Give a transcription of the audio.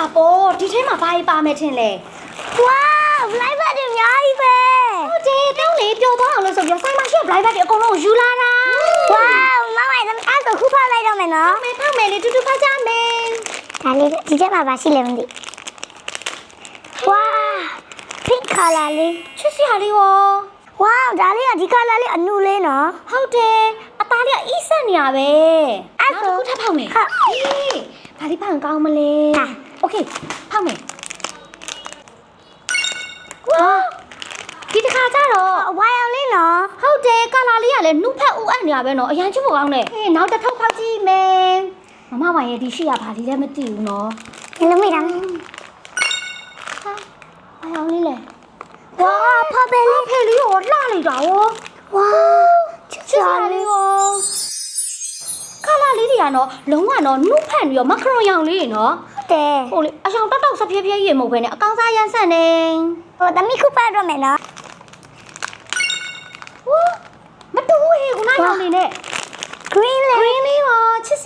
လိုက်တာလားဒါပေါ့ဒီထဲမှာဘာကြီးပါမယ်ထင်လဲဝါးလိုက်ပါတွေအများကြီးပဲဟုတ်တယ်တောင်းလေပျော်သွားအောင်လို့ဆိုပြီးတော့ဆိုင်မှာရှိတဲ့ blind bag တွေအကုန်လုံးကိုယူလာတာဝါးမမအဲ့ဒါအဲ့ဒါခုဖောက်လိုက်တော့မယ်နော်မေဖောက်မယ်လေတူတူဖောက်ကြမယ်ဒါလေးဒီထဲမှာပါရှိလဲမသိဝါး pink color လေးချစ်စရာလေးရောဝါးဒါလေးကဒီ color လေးအနုလေးနော်ဟုတ်တယ်အသားလေးကအီးဆက်နေရပဲအဲ့ဆိုနောက်တစ်ခုထပ်ဖောက်မယ်ဟုတ်ဟေးဘာလေးဖောက်ရင်ကောင်းမလဲဟာ โอเคဖောက်မယ်ဝါဒီတစ်ခါကျတော့ ဝါရောင်လေးနော် ဟုတ်တယ်ကာလာလေးကလည်းနှုတ်ဖက်ဦးအပ်နေရပဲနော်အရန်ချစ်ဖို့ကောင်းတယ်ဟေးနောက်တစ်ထုပ်ဖောက်ကြည့်မယ်မမဝိုင်ရဲ့ဒီရှိရဘာလေးလည်းမသိဘူးနော် ဒီလိုမိတာ ဟာဘာရောင်လေးလဲ ဝါးဖောက်ပဲလေး ဖေလေးရောလှလိုက်တာရော ဝါးချစ်စ ချစ်စ ရာ ရာ လေး လေးရောကာလာလေးတွေကနော်လုံးဝနော်နှုတ်ဖက်ပြီးတော့မခရွန်ရောင်လေးတွေနော် ဟု တ်တယ်ဟိုလေအရှောင်တောက်တောက်ဆပြည့်ပြည့်ရေမဟုတ်ဘဲနဲ့အကောင်စားရမ်းဆန်နေဟိုတမီခုဖောက်တော့မယ်နော်ဝါမတူဘူးဟေခုနရောင်လေးနဲ့ green လေး green လေးရောချစ်စ